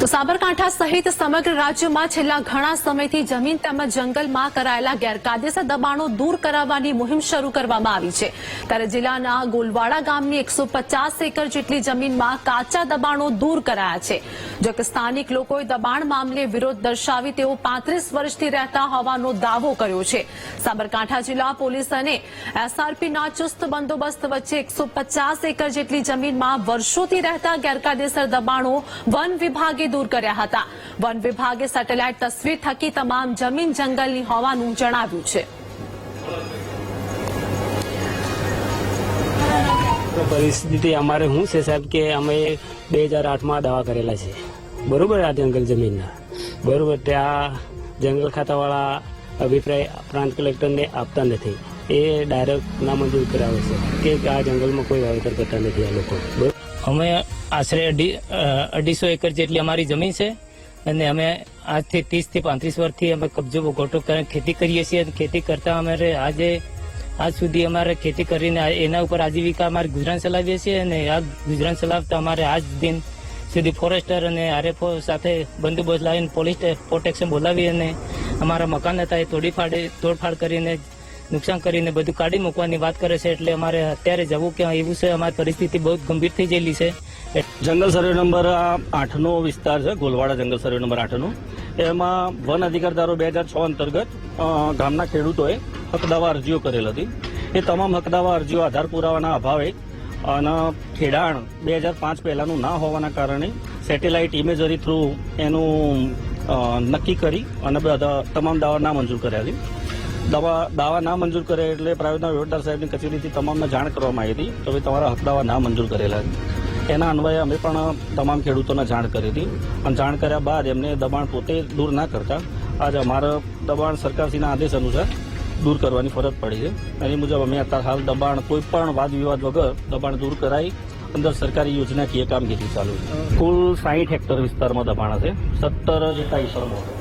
તો સાબરકાંઠા સહિત સમગ્ર રાજ્યમાં છેલ્લા ઘણા સમયથી જમીન તેમજ જંગલમાં કરાયેલા ગેરકાયદેસર દબાણો દૂર કરાવવાની મુહિમ શરૂ કરવામાં આવી છે. ત્યારે જિલ્લાના ગોલવાડા ગામની એકસો એકર જેટલી જમીનમાં કાચા દબાણો દૂર કરાયા છે. જોકે સ્થાનિક લોકોએ દબાણ મામલે વિરોધ દર્શાવી તેઓ પાંત્રીસ વર્ષથી રહેતા હોવાનો દાવો કર્યો છે. સાબરકાંઠા જિલ્લા પોલીસ અને એસઆરપીના ચુસ્ત બંદોબસ્ત વચ્ચે એકસો એકર જેટલી જમીનમાં વર્ષોથી રહેતા ગેરકાયદેસર દબાણો વન વિભાગે દૂર કર્યા હતા. વન વિભાગે સેટેલાઇટ તસવીર થકી તમામ જમીન જંગલની હોવાનું જણાવ્યું છે. પરિસ્થિતિ અમારે શું છે સાહેબ કે અમે બે હજાર આઠમાં દાવા કરેલા છે. બરોબર આ જંગલ જમીનના? બરોબર ત્યાં જંગલ ખાતાવાળા અભિપ્રાય પ્રાંત કલેક્ટરને આપતા નથી. એ ડાયરેક્ટ નામંજૂર કરાવે છે કે આ જંગલમાં કોઈ વાવેતર કરતા નથી આ લોકો. અમે આશરે અઢી અઢીસો એકર જેટલી અમારી જમીન છે અને અમે આજથી ત્રીસથી પાંત્રીસ વર્ષથી અમે કબજો ગોટો ખેતી કરીએ છીએ અને ખેતી કરતા અમારે આજે આજ સુધી અમારે ખેતી કરીને એના ઉપર આજીવિકા અમારે ગુજરાન ચલાવીએ છીએ અને આ ગુજરાન ચલાવતા અમારે આજ દિન સુધી ફોરેસ્ટર અને આરએફઓ સાથે બંદોબસ્ત લાવીને પોલીસ પ્રોટેક્શન બોલાવી અને અમારા મકાન હતા એ તોડી ફાડી તોડફાડ કરીને નુકસાન કરીને બધું કાઢી મૂકવાની વાત કરે છે એટલે અમારે અત્યારે જવું કે એવું છે. અમારી પરિસ્થિતિ બહુ ગંભીર થઈ ગયેલી છે. જંગલ સર્વે નંબર આઠનો વિસ્તાર છે, ગોલવાડા જંગલ સર્વે નંબર આઠનો. એમાં વન અધિકારદારો બે હજાર છ અંતર્ગત ગામના ખેડૂતોએ હકદાવા અરજીઓ કરેલ હતી. એ તમામ હકદાવા અરજીઓ આધાર પુરાવાના અભાવે, અને ખેડાણ બે હજાર પાંચ પહેલાનું ના હોવાના કારણે સેટેલાઇટ ઇમેજરી થ્રુ એનું નક્કી કરી અને બધા તમામ દાવા ના મંજૂર કર્યા છે. દવા દાવા ના મંજૂર કરે એટલે પ્રાઇવેટના વહીવટદાર સાહેબની કચેરીથી તમામને જાણ કરવામાં આવી હતી ભાઈ તમારા હક દાવા ના મંજૂર કરેલા એના અન્વયે અમે પણ તમામ ખેડૂતોને જાણ કરી હતી અને જાણ કર્યા બાદ એમને દબાણ પોતે દૂર ના કરતા આજે અમારા દબાણ સરકારશ્રીના આદેશ અનુસાર દૂર કરવાની ફરજ પડી છે. એની મુજબ અમે અત્યારે હાલ દબાણ કોઈ પણ વાદ વિવાદ વગર દબાણ દૂર કરાઈ અંદર સરકારી યોજનાકીય કામગીરી ચાલુ છે. કુલ સાહીઠ હેક્ટર વિસ્તારમાં દબાણ હશે. સત્તર જેટલા છે